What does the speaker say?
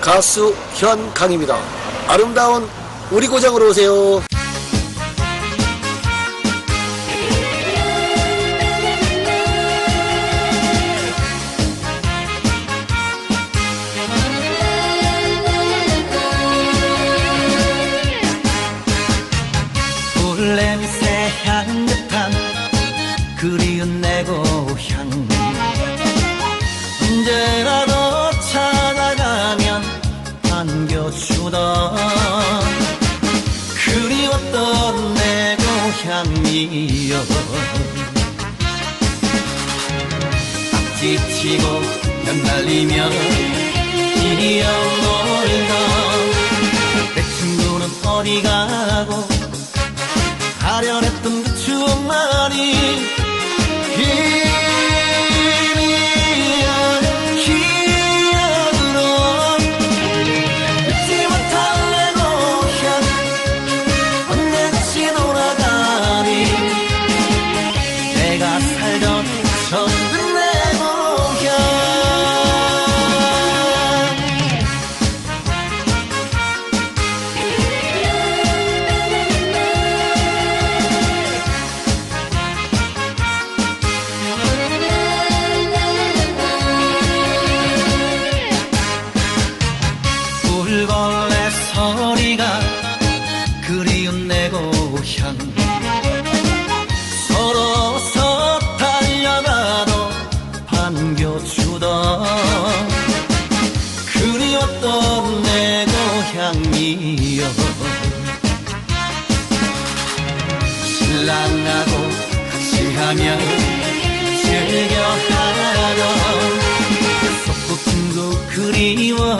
가수 현강입니다. 아름다운 우리 고장으로 오세요. 풀냄새 향긋한 그리운 내 고향 고향이여. 지치고 연달리며 뛰어놀던 내 친구는 어디 가고 아련했던 그 추억만이 그리운 내 고향. 서러서 달려가도 반겨주던 그리웠던 내 고향이여. 신랑하고 같이 하며 즐겨하던 소풍도 그리워